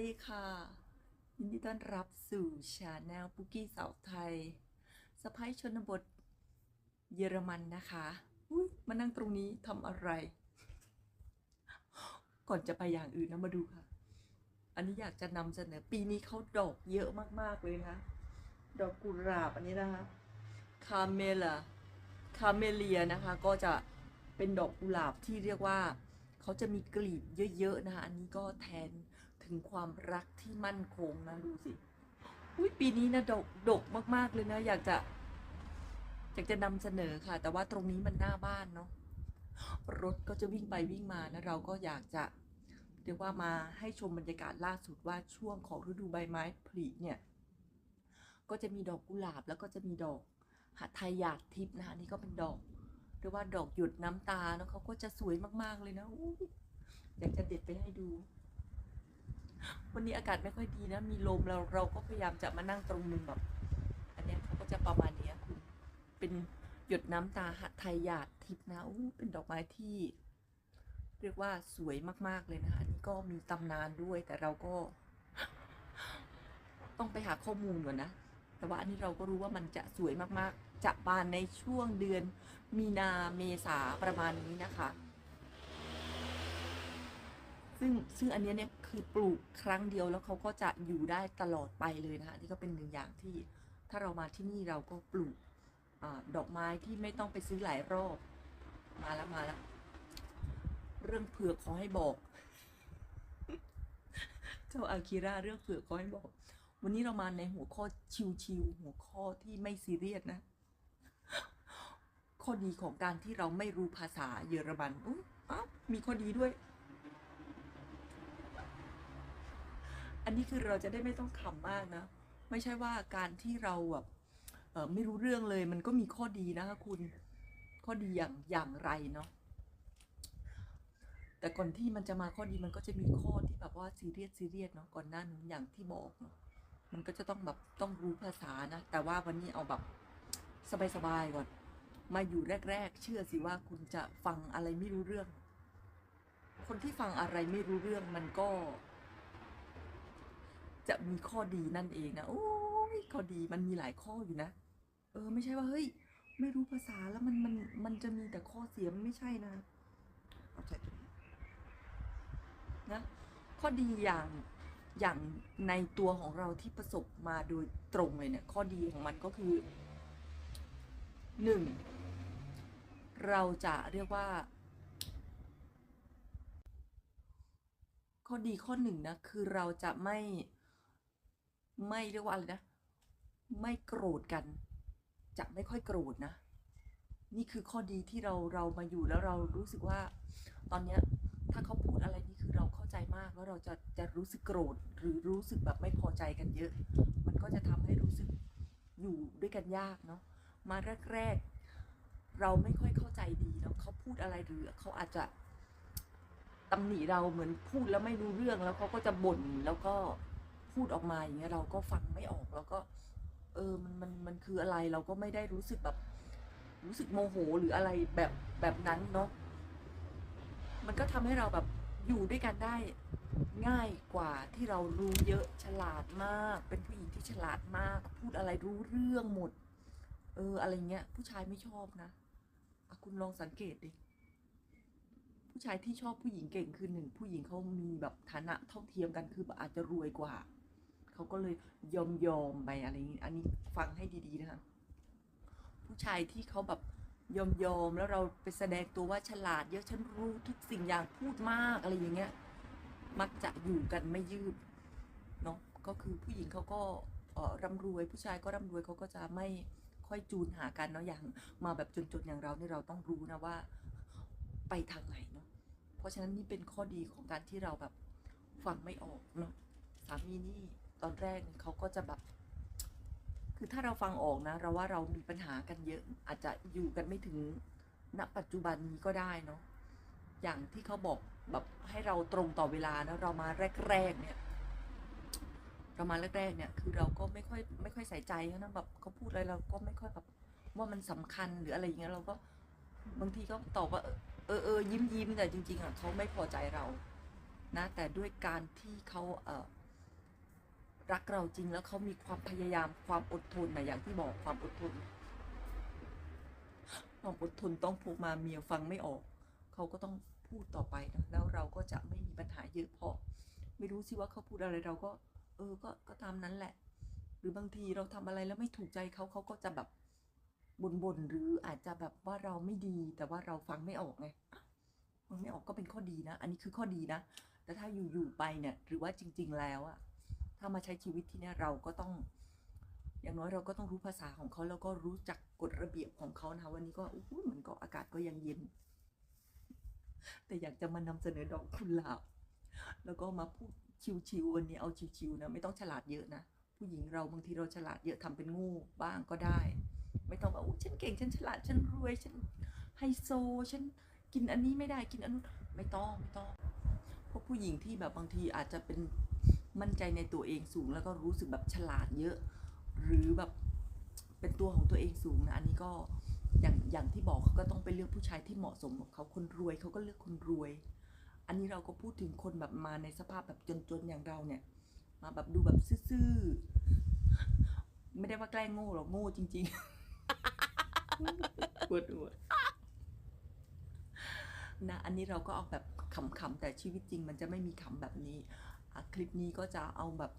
ดีค่ะ ยินดีต้อนรับสู่ชาแนลปุกกี้สาวไทยสะพ้ายชนบทเยอรมันนะคะอุ๊ยมานั่งตรงนี้ทำอะไร ก่อนจะไปอย่างอื่นนะมาดูค่ะ อันนี้อยากจะนำเสนอปีนี้เขาดอกเยอะมากๆเลยนะ ดอกกุหลาบอันนี้นะคะ คาเมล่าคาเมเลียนะคะก็จะเป็นดอกกุหลาบที่เรียกว่าเขาจะมีกลีบเยอะๆนะคะ อันนี้ก็แทน ถึงความรักที่มั่นคงนะดูสิอุ้ยปีนี้นะดกดกมาก ๆ เลยนะ อยากจะ อยากจะนำเสนอค่ะ แต่ว่าตรงนี้มันหน้าบ้านเนาะรถก็จะวิ่งไปวิ่งมานะเราก็อยากจะเรียกว่ามาให้ชมบรรยากาศล่าสุดว่าช่วงของฤดูใบไม้ผลิเนี่ย ก็จะมีดอกกุหลาบแล้วก็จะมีดอกหัตถยาดทิพย์นะคะนี่ก็เป็นดอกเรียกว่าดอกหยดน้ำตาเนาะเขาก็จะสวยมากๆเลยนะอุ๊ยอยากจะเด็ดไปให้ดู วันนี้อากาศไม่ค่อยดีนะ มีลมเราเราก็พยายามจะมานั่งตรงมุมแบบ อันนี้เขาก็จะประมาณนี้คุณเป็นหยดน้ำตาหัตถยาดทิพนะอู้เป็นดอกไม้ที่ เรียกว่าสวยมากๆเลยนะอันนี้ก็มีตำนานด้วยแต่เราก็ ต้องไปหาข้อมูลก่อนนะแต่ว่าอันนี้เราก็รู้ว่ามันจะสวยมากๆ จะบานในช่วงเดือนมีนาเมษาประมาณนี้นะคะ ซึ่งซึ่งอันนี้เนี่ยคือปลูกครั้งเดียวแล้วเขาก็จะอยู่ได้ตลอดไปเลยนะคะนี่ก็เป็นหนึ่งอย่างที่ถ้าเรามาที่นี่เราก็ปลูกอดอกไม้ที่ไม่ต้องไปซื้อหลายรอบมาแล้วมาแล้วเรื่องเผือกขอให้บอก เจ้าอากิระเรื่องเผือกขอให้บอก วันนี้เรามาในหัวข้อชิวๆหัวข้อที่ไม่ซีเรียสนะ ข้อดีของการที่เราไม่รู้ภาษาเยอรมันอุ๊ยอ้าวมีข้อดีด้วย อันนี้คือเราจะได้ไม่ต้องขำมากนะ ไม่ใช่ว่าการที่เราแบบไม่รู้เรื่องเลยมันก็มีข้อดีนะคะคุณ ข้อดีอย่างอย่างไรเนาะแต่ก่อนที่มันจะมาข้อดีมันก็จะมีข้อที่แบบว่าซีเรียสซีเรียสเนาะก่อนหน้านู้นอย่างที่บอกเนาะมันก็จะต้องแบบต้องรู้ภาษานะ แต่ว่าวันนี้เอาแบบสบายๆก่อน มาอยู่แรก ๆ เชื่อสิว่าคุณจะฟังอะไรไม่รู้เรื่อง คนที่ฟังอะไรไม่รู้เรื่องมันก็ จะมีข้อดีนั่นเองนะโอ้ยข้อดีมันมีหลายข้ออยู่นะ เออ ไม่ใช่ว่าเฮ้ย ไม่รู้ภาษาแล้วมันมันมันจะมีแต่ข้อเสียมันไม่ใช่นะเอาใจตัวเองนะข้อดีอย่างอย่างในตัวของเราที่ประสบมาโดยตรงเลยเนี่ย ข้อดีของมันก็คือหนึ่งเราจะเรียกว่า ข้อดีข้อหนึ่งนะ คือเราจะไม่ ไม่เรียกว่าอะไรนะ ไม่โกรธกัน จะไม่ค่อยโกรธนะ นี่คือข้อดีที่เราเรามาอยู่แล้วเรารู้สึกว่า ตอนเนี้ยถ้าเขาพูดอะไรนี่คือเราเข้าใจมากแล้วเราจะจะรู้สึกโกรธหรือรู้สึกแบบไม่พอใจกันเยอะ มันก็จะทำให้รู้สึกอยู่ด้วยกันยากเนาะมาแรกๆเราไม่ค่อยเข้าใจดีเนาะเขาพูดอะไรหรือเขาอาจจะตำหนิเราเหมือนพูดแล้วไม่รู้เรื่องแล้วเขาก็จะบ่นแล้วก็ พูดออกมาอย่างเงี้ยเราก็ฟังไม่ออกแล้วก็ เออมันมันมันคืออะไรเราก็ไม่ได้รู้สึกแบบ รู้สึกโมโหหรืออะไรแบบแบบนั้นเนาะมันก็ทำให้เราแบบอยู่ด้วยกันได้ง่ายกว่าที่เรารู้เยอะฉลาดมาก เป็นผู้หญิงที่ฉลาดมาก พูดอะไรรู้เรื่องหมด เอออะไรเงี้ย ผู้ชายไม่ชอบนะอะคุณลองสังเกตดิผู้ชายที่ชอบผู้หญิงเก่งคือหนึ่งผู้หญิงเขามีแบบฐานะเท่าเทียมกันคืออาจจะรวยกว่า เขาก็เลยยอมยอมไปอะไรอย่างนี้อันนี้ฟังให้ดีๆนะคะผู้ชายที่เขาแบบยอมยอมแล้วเราไปแสดงตัวว่าฉลาด เยอะฉันรู้ทุกสิ่งอย่างพูดมากอะไรอย่างเงี้ยมักจะอยู่กันไม่ยืดเนาะก็คือผู้หญิงเขาก็ร่ำรวย ผู้ชายก็ร่ำรวยเขาก็จะไม่ค่อยจูนหากันเนาะอย่างมาแบบจนๆอย่างเราเนี่ยเราต้องรู้นะว่าไปทางไหนเนาะเพราะฉะนั้นนี่เป็นข้อดีของการที่เราแบบฟังไม่ออกเนาะสามีนี่ ตอนแรกเขาก็จะแบบ คือถ้าเราฟังออกนะ เราว่าเรามีปัญหากันเยอะ อาจจะอยู่กันไม่ถึงณปัจจุบันนี้ก็ได้เนาะอย่างที่เขาบอกแบบให้เราตรงต่อเวลานะเรามาแรกๆเนี่ยเรามาแรกๆเนี่ยคือเราก็ไม่ค่อยไม่ค่อยใส่ใจนะแบบเขาพูดอะไรเราก็ไม่ค่อยแบบว่ามันสำคัญหรืออะไรอย่างเงี้ยเราก็บางทีก็ตอบว่า เออเออยิ้มยิ้มแต่จริง ๆอะเขาไม่พอใจเรา นะ แต่ด้วยการที่เขาเออ รักเราจริงแล้วเขามีความพยายามความอดทนนะอย่างที่บอกความอดทนความอดทนต้องพกมาเมียฟังไม่ออก เขาก็ต้องพูดต่อไปนะแล้วเราก็จะไม่มีปัญหาเยอะพราะไม่รู้สิว่าเขาพูดอะไรเราก็ เออก็ก็ตามนั้นแหละ หรือบางทีเราทำอะไรแล้วไม่ถูกใจเขาเขาก็จะแบบบ่นๆหรืออาจจะแบบว่าเราไม่ดี แต่ว่าเราฟังไม่ออกไงฟังไม่ออกก็เป็นข้อดีนะ อันนี้คือข้อดีนะแต่ถ้าอยู่ๆไปเนี่ยหรือว่าจริง ๆ แล้วอะ ถ้ามาใช้ชีวิตที่นี่เราก็ต้อง อย่างน้อยเราก็ต้องรู้ภาษาของเขาแล้วก็รู้จักกฎระเบียบของเขานะวันนี้ก็อู้มันก็อากาศก็ยังเย็น แต่อยากจะมานำเสนอดอกกุหลาบแล้วก็มาพูดชิวๆวันนี้เอาชิวๆนะไม่ต้องฉลาดเยอะนะผู้หญิงเราบางทีเราฉลาดเยอะทำเป็นงูบ้างก็ได้ ไม่ต้องแบบอู้ฉันเก่งฉันฉลาดฉันรวยฉันไฮโซฉันกินอันนี้ไม่ได้กินอันนู้นไม่ต้องไม่ต้องเพราะผู้หญิงที่แบบบางทีอาจจะเป็น มั่นใจในตัวเองสูง แล้วก็รู้สึกแบบฉลาดเยอะ หรือแบบเป็นตัวของตัวเองสูงนะอันนี้ก็อย่างอย่างที่บอกเขาก็ต้องไปเลือกผู้ชายที่เหมาะสมกับเขาคนรวยเขาก็เลือกคนรวย อันนี้เราก็พูดถึงคนแบบมาในสภาพแบบจนๆอย่างเราเนี่ย มาแบบดูแบบซื่อๆไม่ได้ว่าแกล้งโง่หรอกโง่จริงๆปวดหัวนะอันนี้เราก็เอาแบบขำๆแต่ชีวิตจริงมันจะไม่มีขำแบบนี้ อะคลิปนี้ก็จะเอาแบบ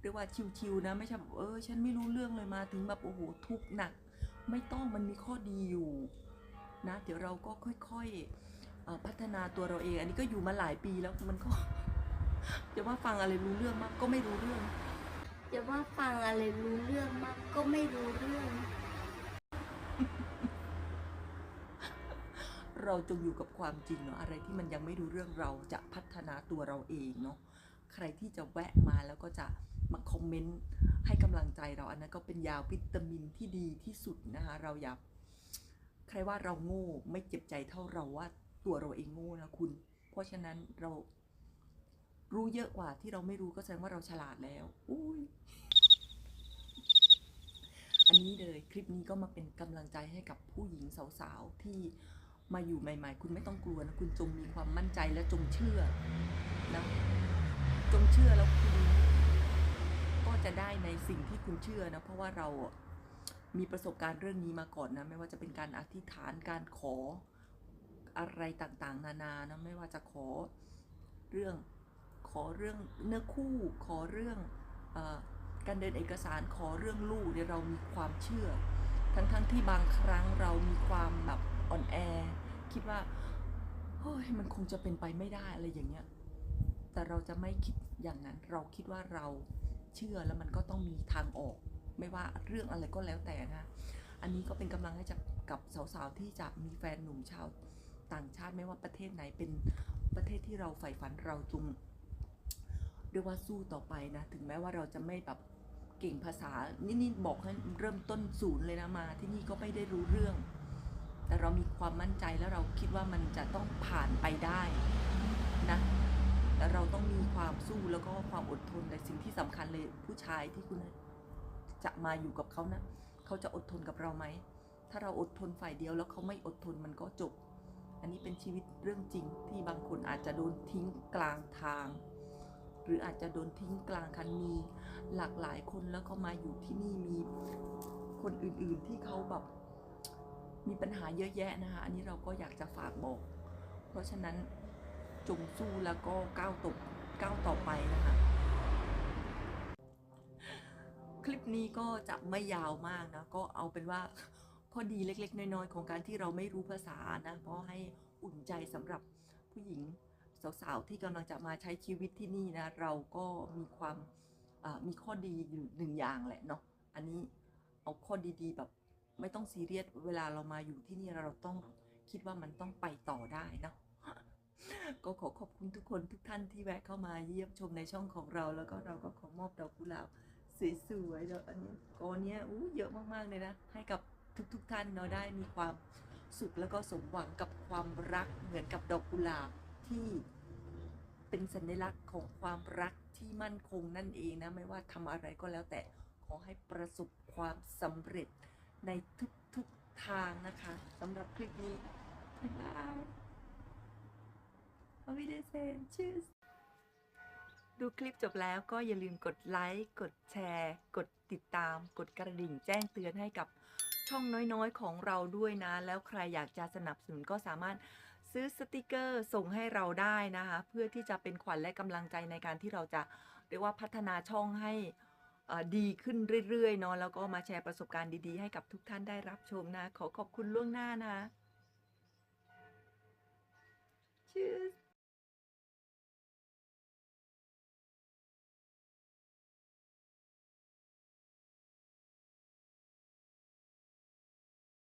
เรียกว่าชิวๆนะไม่ใช่แบบเออฉันไม่รู้เรื่องเลยมาถึงแบบโอ้โหทุกหนัก ไม่ต้องมันมีข้อดีอยู่นะเดี๋ยวเราก็ค่อยๆพัฒนาตัวเราเอง อันนี้ก็อยู่มาหลายปีแล้วมันก็จะว่าฟังอะไรรู้เรื่องมากก็ไม่รู้เรื่องจะว่าฟังอะไรรู้เรื่องมากก็ไม่รู้เรื่อง เราจงอยู่กับความจริงเนาะอะไรที่มันยังไม่รู้เรื่องเราจะพัฒนาตัวเราเองเนาะ ใครที่จะแวะมาแล้วก็จะมาคอมเมนต์ให้กำลังใจเราอันนั้นก็เป็นยาวิตามินที่ดีที่สุดนะคะเราอย่าใครว่าเราโง่ไม่เจ็บใจเท่าเราว่าตัวเราเองโง่นะคุณ เพราะฉะนั้นเรารู้เยอะกว่าที่เราไม่รู้ก็แสดงว่าเราฉลาดแล้วอุ้ยอันนี้เลยคลิปนี้ก็มาเป็นกำลังใจให้กับผู้หญิงสาวๆที่มาอยู่ใหม่ ๆ คุณไม่ต้องกลัวนะ คุณจงมีความมั่นใจและจงเชื่อนะ จงเชื่อแล้วคุณก็จะได้ในสิ่งที่คุณเชื่อนะ เพราะว่าเรามีประสบการณ์เรื่องนี้มาก่อนนะ ไม่ว่าจะเป็นการอธิษฐานการขออะไรต่างๆ นานานะไม่ว่าจะขอเรื่องขอเรื่องเนื้อคู่ขอเรื่องอการเดินเอกสารขอเรื่องลูกเนี่ยเรามีความเชื่อ ทั้งๆทที่บางครั้งเรามีความแบบอ่อนแอ คิดว่าเฮ้ยมันคงจะเป็นไปไม่ได้อะไรอย่างเงี้ย แต่เราจะไม่คิดอย่างนั้น เราคิดว่าเราเชื่อแล้วมันก็ต้องมีทางออก ไม่ว่าเรื่องอะไรก็แล้วแต่นะ อันนี้ก็เป็นกำลังให้จะกับสาวๆที่จะมีแฟนหนุ่มชาวต่างชาติไม่ว่าประเทศไหนเป็นประเทศที่เราใฝ่ฝันเราจุงเรียกว่าสู้ต่อไปนะ ถึงแม้ว่าเราจะไม่แบบเก่งภาษา นี่นี่บอกให้เริ่มต้นศูนย์เลยนะมา ที่นี่ก็ไม่ได้รู้เรื่อง แต่เรามีความมั่นใจแล้วเราคิดว่ามันจะต้องผ่านไปได้นะ แต่เราต้องมีความสู้แล้วก็ความอดทนแต่สิ่งที่สำคัญเลยผู้ชายที่คุณจะมาอยู่กับเขานะเขาจะอดทนกับเราไหมถ้าเราอดทนฝ่ายเดียวแล้วเขาไม่อดทนมันก็จบ อันนี้เป็นชีวิตเรื่องจริงที่บางคนอาจจะโดนทิ้งกลางทาง หรืออาจจะโดนทิ้งกลางคันมีหลากหลายคนแล้วก็มาอยู่ที่นี่มีคนอื่นๆที่เขาแบบมีปัญหาเยอะแยะนะคะอันนี้เราก็อยากจะฝากบอก เพราะฉะนั้น จงสู้แล้วก็ก้าวตบก้าวต่อไปนะคะ คลิปนี้ก็จะไม่ยาวมากนะ ก็เอาเป็นว่าข้อดีเล็ก ๆ น้อยๆ ของการที่เราไม่รู้ภาษานะเพราะให้อุ่นใจสำหรับผู้หญิงสาวๆที่กำลังจะมาใช้ชีวิตที่นี่นะ เราก็มีความมีข้อดีอยู่หนึ่งอย่างแหละเนาะอันนี้เอาข้อดีๆแบบไม่ต้องซีเรียสเวลาเรามาอยู่ที่นี่เราต้องคิดว่ามันต้องไปต่อได้นะ ก็ขอขอบคุณทุกคนทุกท่านที่แวะเข้ามาเยี่ยมชมในช่องของเรา แล้วก็เราก็ขอมอบดอกกุหลาบสวยๆแล้วอันนี้กอเนี้ยอู้เยอะมากๆเลยนะ ให้กับทุกๆท่านเนาะได้มีความสุขแล้วก็สมหวังกับความรักเหมือนกับดอกกุหลาบที่เป็นสัญลักษณ์ของความรักที่มั่นคงนั่นเองนะไม่ว่าทำอะไรก็แล้วแต่ขอให้ประสบความสำเร็จในทุกๆทางนะคะสำหรับคลิปนี้บ๊ายบาย Auf Wiedersehen. Tschüss. ดูคลิปจบแล้วก็อย่าลืมกดไลค์ กดแชร์ กดติดตาม กดกระดิ่งแจ้งเตือนให้กับช่องน้อยๆ ของเราด้วยนะ แล้วใครอยากจะสนับสนุนก็สามารถซื้อสติกเกอร์ส่งให้เราได้นะคะ เพื่อที่จะเป็นขวัญและกำลังใจในการที่เราจะเรียกว่าพัฒนาช่องให้ดีขึ้นเรื่อยๆเนาะแล้วก็มาแชร์ประสบการณ์ดีๆ ให้กับทุกท่านได้รับชมนะ ขอขอบคุณล่วงหน้านะ Tschüss